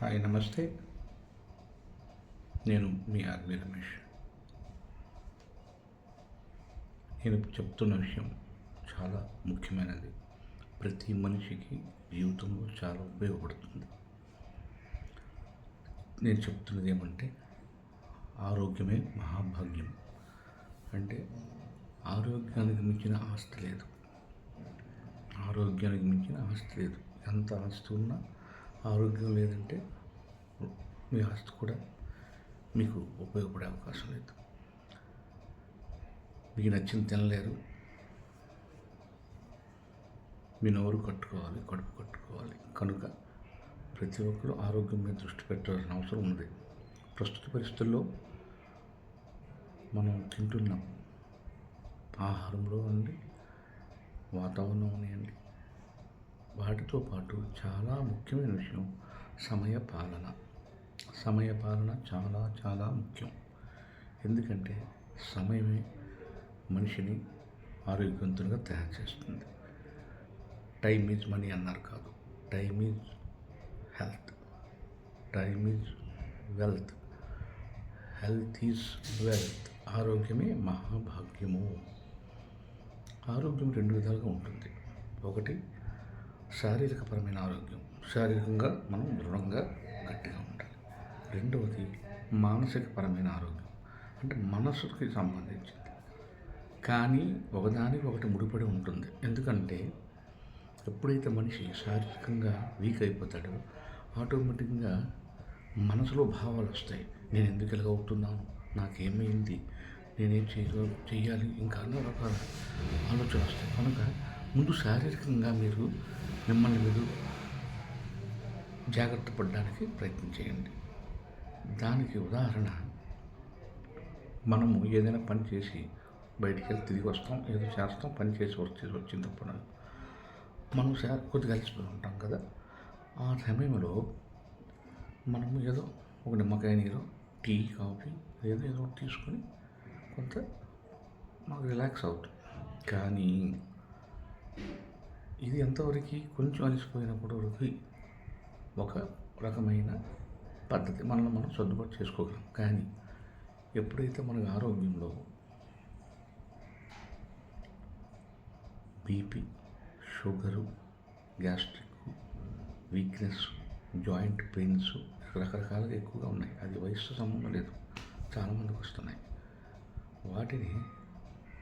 Hi నమస్తే. నేను మీ army Ramesh. నేను చెప్తున్న విషయం చాలా ముఖ్యమైనది. ప్రతి మనిషికి జీవితంలో చాలా ఉపయోగపడుతుంది. నేను చెప్తున్నది ఏమంటే ఆరోగ్యమే మహాభాగ్యం. అంటే ఆరోగ్యానికి మించిన ఆస్తి లేదు. ఆరోగ్యానికి మించిన ఆస్తి లేదు. ఎంత ఆస్తి ఉన్నా ఆరోగ్యం లేదంటే మీ ఆస్తి కూడా మీకు ఉపయోగపడే అవకాశం లేదు. మీకు నచ్చింది తినలేరు. మీ నోరు కట్టుకోవాలి కడుపు కట్టుకోవాలి. కనుక ప్రతి ఒక్కరూ ఆరోగ్యం మీద దృష్టి పెట్టాల్సిన అవసరం ఉంది ప్రస్తుత పరిస్థితుల్లో మనం తింటున్నాం. ఆహారంలో ఉండి వాతావరణం ఉన్నాయండి వాటితో పాటు చాలా ముఖ్యమైన విషయం సమయ పాలన. సమయ పాలన చాలా చాలా ముఖ్యం. ఎందుకంటే సమయమే మనిషిని ఆరోగ్యవంతులుగా తయారు చేస్తుంది. టైం ఈజ్ మనీ అన్నారు కాదు. Time is health time is wealth health is wealth ఆరోగ్యమే మహాభాగ్యము. ఆరోగ్యం రెండు విధాలుగా ఉంటుంది. ఒకటి శారీరకపరమైన ఆరోగ్యం. శారీరకంగా మనం దృఢంగా గట్టిగా ఉండాలి. రెండవది మానసికపరమైన ఆరోగ్యం. అంటే మనసుకి సంబంధించింది. కానీ ఒకదానికి ఒకటి ముడిపడి ఉంటుంది. ఎందుకంటే ఎప్పుడైతే మనిషి శారీరకంగా వీక్ అయిపోతాడో ఆటోమేటిక్గా మనసులో భావాలు వస్తాయి. నేను ఎందుకు ఇలాగ అవుతున్నాను? నాకేమైంది? నేనేం చేయ చేయాలి ఇంకా అన్న రకాల ఆలోచన వస్తాయి. కనుక ముందు శారీరకంగా మీరు మిమ్మల్ని మీరు జాగ్రత్త పడడానికి ప్రయత్నం చేయండి. దానికి ఉదాహరణ మనము ఏదైనా పని చేసి బయటికి వెళ్ళి తిరిగి వస్తాం ఏదో చేస్తాం పని చేసి వచ్చి వచ్చినప్పుడు మనం సార్ కొద్దిగా కలిసిపోయి ఉంటాం కదా. ఆ సమయంలో మనము ఏదో ఒక నిమ్మకాయ నీరు టీ కాఫీ ఏదో ఏదో ఒకటి తీసుకొని కొంత మాకు రిలాక్స్ అవుతుంది కానీ ఇది ఎంతవరకు కొంచెం అలసిపోయినప్పుడు వరకు ఒక రకమైన పద్ధతి మనల్ని మనం సర్దుబాటు చేసుకోగలం. కానీ ఎప్పుడైతే మనకు ఆరోగ్యంలో BP sugar gastric weakness joint pains రకరకాలుగా ఎక్కువగా ఉన్నాయి. అది వయస్సు సంబంధం లేదు. చాలామందికి వస్తున్నాయి. వాటిని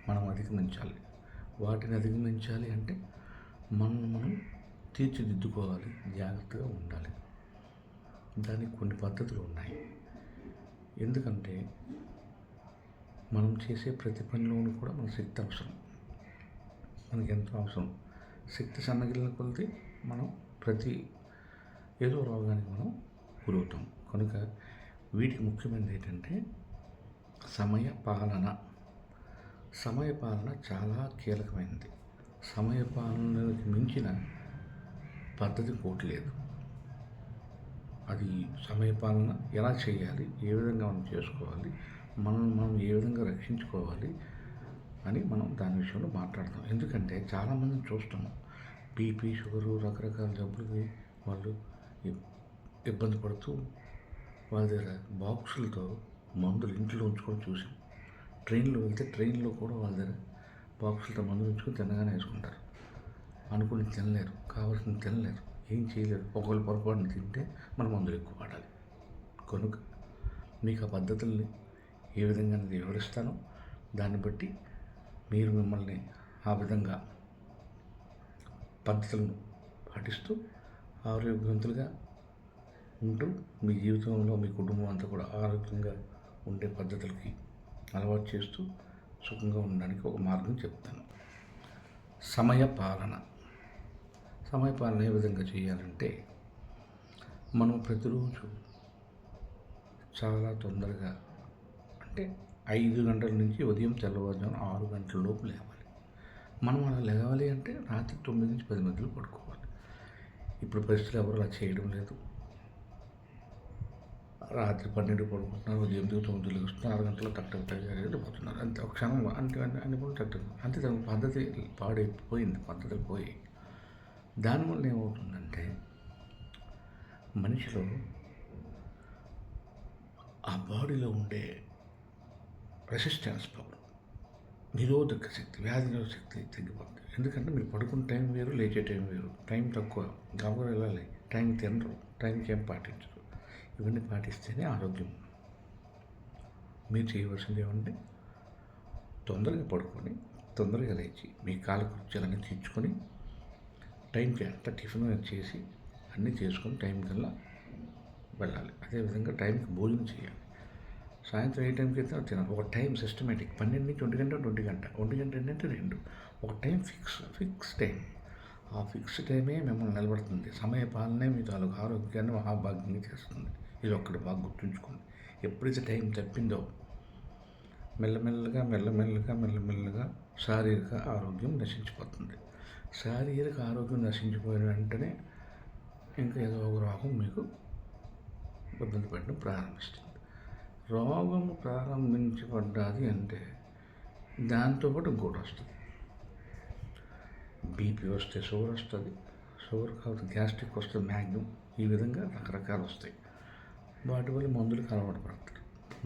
మనం అధిగమించాలి. వాటిని అధిగమించాలి అంటే మనం మనం తీర్చిదిద్దుకోవాలి జాగ్రత్తగా ఉండాలి. దానికి కొన్ని పద్ధతులు ఉన్నాయి. ఎందుకంటే మనం చేసే ప్రతి పనిలోనూ కూడా మన శక్తి అవసరం. మనకి ఎంతో అవసరం. శక్తి సన్నగిలిన కొలిది మనం ప్రతి ఏదో రోగానికి మనం గురవుతాం. కనుక వీటికి ముఖ్యమైనది ఏంటంటే సమయ పాలన సమయ పాలన చాలా కీలకమైనది. సమయపాలనకి మించిన పద్ధతి కోట్లేదు లేదు. అది సమయపాలన ఎలా చేయాలి? ఏ విధంగా మనం చేసుకోవాలి? మనం మనం ఏ విధంగా రక్షించుకోవాలి? అని మనం దాని విషయంలో మాట్లాడతాం. ఎందుకంటే చాలామందిని చూస్తున్నాం బీపీ షుగరు రకరకాల జబ్బులకి వాళ్ళు ఇబ్బంది పడుతూ వాళ్ళ దగ్గర బాక్సులతో మందులు ఇంట్లో ఉంచుకొని చూసాం. ట్రైన్లో వెళ్తే ట్రైన్లో కూడా వాళ్ళ దగ్గర బాక్సులతో మందులు ఉంచుకొని తినగానే వేసుకుంటారు. అనుకుని తినలేరు కావాల్సింది తినలేరు ఏం చేయలేరు. ఒకవేళ పొరపాటున తింటే మన మందులు ఎక్కువ వాడాలి కనుక మీకు ఆ పద్ధతుల్ని ఏ విధంగా అనేది వివరిస్తానో దాన్ని బట్టి మీరు మిమ్మల్ని ఆ విధంగా పద్ధతులను పాటిస్తూ ఆరోగ్యవంతులుగా ఉంటూ మీ జీవితంలో మీ కుటుంబం అంతా కూడా ఆరోగ్యంగా ఉండే పద్ధతులకి అలవాటు చేస్తూ సుఖంగా ఉండడానికి ఒక మార్గం చెప్తాను. సమయపాలన సమయపాలన ఏ విధంగా చేయాలంటే మనం ప్రతిరోజు చాలా తొందరగా అంటే ఐదు గంటల నుంచి ఉదయం తెల్లవారుజామున ఆరు గంటల లోపు లేవాలి. మనం అలా లేవాలి అంటే రాత్రి తొమ్మిది నుంచి పది మధ్యలో పడుకోవాలి. ఇప్పుడు పరిస్థితులు ఎవరు అలా చేయడం లేదు. రాత్రి పన్నెండు పడుకుంటున్నారు ఉదయం తొమ్మిది లెగుస్తున్నారు ఆరు గంటల టక్ టక్ టక్ వెళ్ళిపోతున్నారు అంతే. ఒక క్షణం అంటే అన్ని అన్ని పనులు టక్ టక్ అంతే దాని పద్ధతి పాడైపోయింది పద్ధతి పోయి. దానివల్ల ఏమవుతుందంటే మనిషిలో ఆ బాడీలో ఉండే రెసిస్టెన్స్ పవర్ నిరోధక శక్తి వ్యాధి నిరోధక శక్తి తగ్గిపోతుంది. ఎందుకంటే మీరు పడుకున్న టైం వేరు లేచే టైం వేరు. టైం తక్కువ. గబగబా వెళ్ళాలి. టైం తినరు. టైంకి ఏం పాటించరు. ఇవన్నీ పాటిస్తేనే ఆరోగ్యం. మీరు చేయవలసింది ఏమంటే తొందరగా పడుకొని తొందరగా లేచి మీ కాల కృత్యాలన్నీ తీర్చుకొని టైంకి అంత టిఫిన్ చేసి అన్నీ చేసుకొని టైం కల్లా వెళ్ళాలి. అదేవిధంగా టైంకి భోజనం చేయాలి. సాయంత్రం ఏ టైంకి అయితే తినాలి ఒక టైం సిస్టమేటిక్ పన్నెండు నుంచి ఒంటి గంట ఒంటి గంట. ఒంటి గంట ఏంటంటే రెండు. ఒక టైం ఫిక్స్ ఫిక్స్ టైం ఆ ఫిక్స్ టైమే మిమ్మల్ని నిలబడుతుంది. సమయ పాలనే మీ తాలూకు ఆరోగ్యాన్ని మహాభాగ్యంగా చేస్తుంది. ఇది ఒక్కటి బాగా గుర్తుంచుకోండి. ఎప్పుడైతే టైం తప్పిందో. మెల్లమెల్లగా మెల్లమెల్లగా మెల్లమెల్లగా శారీరక ఆరోగ్యం నశించిపోతుంది. శారీరక ఆరోగ్యం నశించిపోయిన వెంటనే ఇంకా ఏదో ఒక రోగం మీకు ఇబ్బంది పెట్టడం ప్రారంభిస్తుంది. రోగం ప్రారంభించబడ్డది అంటే దాంతోపాటు ఇంకోటి వస్తుంది. బీపీ వస్తే షుగర్ వస్తుంది. షుగర్ కాబట్టి గ్యాస్ట్రిక్ వస్తుంది మ్యాగ్నం ఈ విధంగా రకరకాలు వస్తాయి. వాటి వల్ల మందులకు అలవాటు పడతారు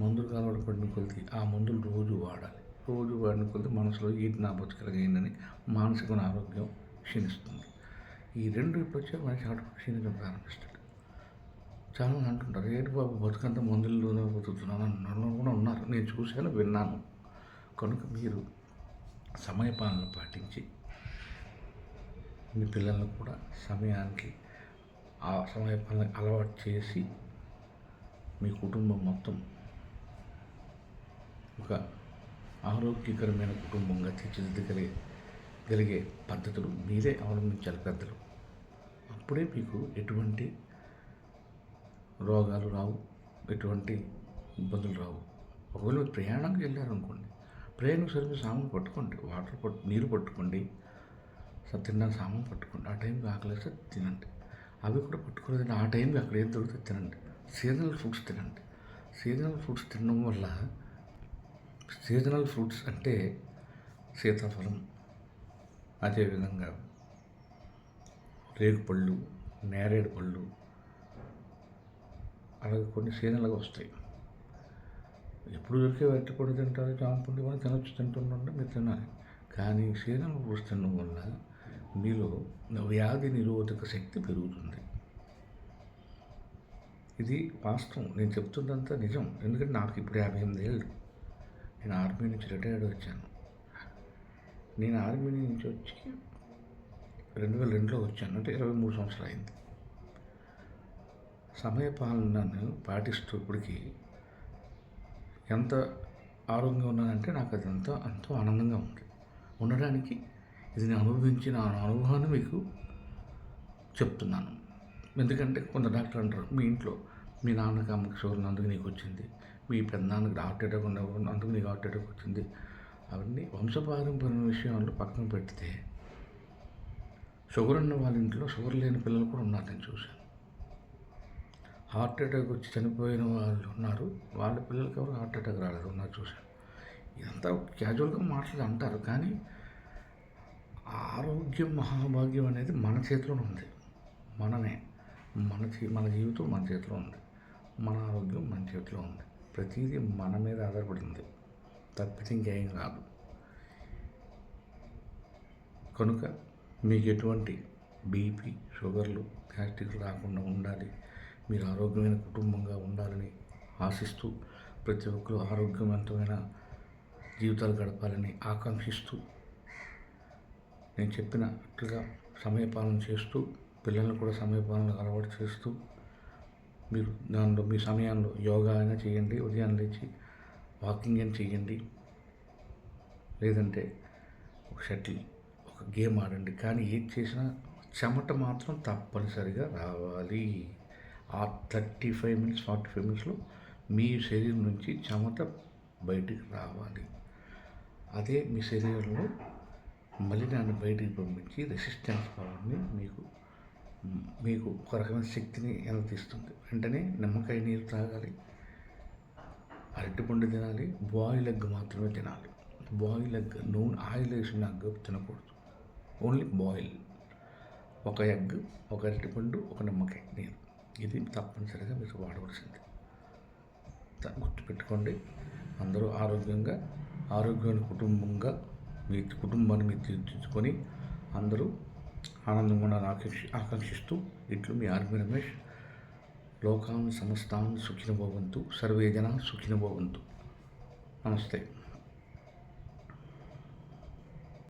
మందులకు అలవాటు పడిన కొద్ది ఆ మందులు రోజు వాడాలి. రోజు వాడిన కొద్ది మనసులో ఈటి నా బతుకలగైందని మానసిక ఆరోగ్యం క్షీణిస్తుంది. ఈ రెండు ఇప్పుడు వచ్చే మనిషి ఆట క్షీణించడం ప్రారంభిస్తాడు. చాలామంది అంటుంటారు ఏంటి బాబు బతుకంతా మందులలోనే బతుకుతున్నాను అన్న కూడా ఉన్నారు. నేను చూశాను విన్నాను. కనుక మీరు సమయపాలన పాటించి మీ పిల్లలను కూడా సమయానికి ఆ సమయపాలన అలవాటు చేసి మీ కుటుంబం మొత్తం ఒక ఆరోగ్యకరమైన కుటుంబంగా తీర్చిదిద్దగలిగే గలిగే పద్ధతులు మీరే అవలంబించాలి పెద్దలు. అప్పుడే మీకు ఎటువంటి రోగాలు రావు ఎటువంటి ఇబ్బందులు రావు. ఒకవేళ మీరు ప్రయాణంకి వెళ్ళారనుకోండి ప్రయాణం సరిగ్గా సామాన్ పట్టుకోండి వాటర్ పట్టు నీరు పట్టుకోండి స- తినడానికి సామాన్ పట్టుకోండి ఆ టైంకి ఆకలిస్తే తినండి. అవి కూడా పట్టుకోలేదండి ఆ టైంకి అక్కడ ఏం దొరికితే తినండి. సీజనల్ ఫ్రూట్స్ తినండి. సీజనల్ ఫ్రూట్స్ తినడం వల్ల సీజనల్ ఫ్రూట్స్ అంటే సీతాఫలం అదేవిధంగా రేగుపళ్ళు నేరేడు పళ్ళు అలాగే కొన్ని సీజనల్గా వస్తాయి. ఎప్పుడు దొరికే అరటిపండు తింటారు జామపండు కూడా తినొచ్చు తింటుండే మీరు తినాలి. కానీ సీజనల్ ఫ్రూట్స్ తినడం వల్ల మీలో వ్యాధి నిరోధక శక్తి పెరుగుతుంది. ఇది వాస్తవం. నేను చెప్తున్నంత నిజం. ఎందుకంటే నాకు ఇప్పుడు యాభై ఎనిమిది ఏళ్ళు. నేను ఆర్మీ నుంచి రిటైర్డ్ వచ్చాను. నేను ఆర్మీ నుంచి వచ్చి రెండు వేల రెండులో వచ్చాను. అంటే ఇరవై మూడు సంవత్సరాలు అయింది. సమయపాలనను పాటిస్తూ ఇప్పటికి ఎంత ఆరోగ్యంగా ఉన్నానంటే నాకు అది ఎంతో ఎంతో ఆనందంగా ఉంది. ఉండడానికి ఇది నేను అనుభవించిన అనుభవాన్ని మీకు చెప్తున్నాను. ఎందుకంటే కొంత డాక్టర్ అంటారు మీ ఇంట్లో మీ నాన్నకి అమ్మకి షుగర్ అందుకు నీకు వచ్చింది. మీ పెద్దనాన్నకి హార్ట్ అటాక్ ఉన్నప్పుడు అందుకు నీకు హార్ట్ అటాక్ వచ్చింది. అవన్నీ వంశపారంపర్య విషయాలు పక్కన పెడితే షుగర్ ఉన్న వాళ్ళ ఇంట్లో షుగర్ లేని పిల్లలు కూడా ఉన్నారు నేను చూశాను. హార్ట్ అటాక్ వచ్చి చనిపోయిన వాళ్ళు ఉన్నారు. వాళ్ళ పిల్లలకి ఎవరు హార్ట్ అటాక్ రాలేదు ఉన్నారు చూశాను. ఇదంతా క్యాజువల్గా మాటలు అంటారు కానీ ఆరోగ్యం మహాభాగ్యం అనేది మన చేతిలోనే ఉంది. మనమే. మన మన జీవితం మన చేతిలో ఉంది. మన ఆరోగ్యం మన చేతిలో ఉంది. ప్రతిదీ మన మీద ఆధారపడింది. తప్పితే ఇంకేం కాదు. కనుక మీకు ఎటువంటి బీపీ షుగర్లు గ్యాస్ట్రిక్ రాకుండా ఉండాలి మీరు ఆరోగ్యమైన కుటుంబంగా ఉండాలని ఆశిస్తూ ప్రతి ఒక్కరూ ఆరోగ్యవంతమైన జీవితాలు గడపాలని ఆకాంక్షిస్తూ నేను చెప్పినట్లుగా సమయపాలన చేస్తూ పిల్లల్ని కూడా సమయపాలన అలవాటు చేస్తూ మీరు దానిలో మీ సమయంలో యోగా అయినా చేయండి ఉదయం లేచి వాకింగ్ అయినా చేయండి. లేదంటే ఒక షటిల్ ఒక గేమ్ ఆడండి. కానీ ఏది చేసినా చెమట మాత్రం తప్పనిసరిగా రావాలి. ఆ thirty five minutes forty five మినిట్స్లో మీ శరీరం నుంచి చెమట బయటికి రావాలి. అదే మీ శరీరంలో మలినాన్ని బయటికి పంపించి రెసిస్టెన్స్ పవర్ని మీకు మీకు ఒక రకమైన శక్తిని ఎనతీస్తుంది వెంటనే నిమ్మకాయ నీరు తాగాలి. అరటిపండు తినాలి. బాయిల్ ఎగ్ మాత్రమే తినాలి. బాయిల్ ఎగ్ నూనె ఆయిల్ వేసిన ఎగ్ తినకూడదు. ఓన్లీ బాయిల్ ఒక ఎగ్ ఒక అరటిపండు ఒక నిమ్మకాయ నీరు. ఇది తప్పనిసరిగా మీరు వాడవలసింది. గుర్తుపెట్టుకోండి. అందరూ ఆరోగ్యంగా ఆరోగ్యమైన కుటుంబంగా మీ కుటుంబాన్ని మీరు తీర్చుకొని అందరూ ఆనందం కూడా ఆకాంక్షి ఆకాంక్షిస్తూ ఇట్లు మీ ఆర్మీ రమేష్ లోకాన్ సమస్తాన్ సుఖినో భవంతు సర్వే జన సుఖినో భవంతు. నమస్తే.